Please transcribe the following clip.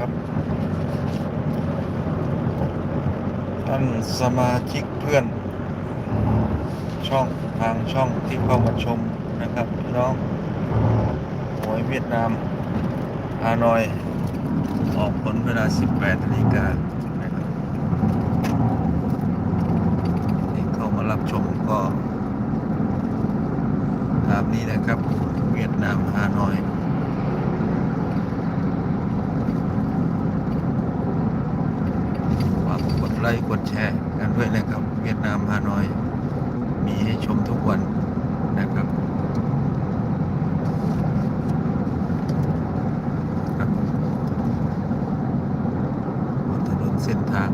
ครับ ท่านสมาชิกเพื่อน ช่องทางช่องที่เข้ามาชมนะครับพี่น้องหวยเวียดนามฮานอย ออกผลเวลา 18นาฬิกานี่เข้ามารับชมก็ตามนี้นะครับ เวียดนามฮานอย ไลค์กดแชร์กันด้วยนะครับ เวียดนามฮานอย มีให้ชมทุกวันนะครับบถนนเส้นทาง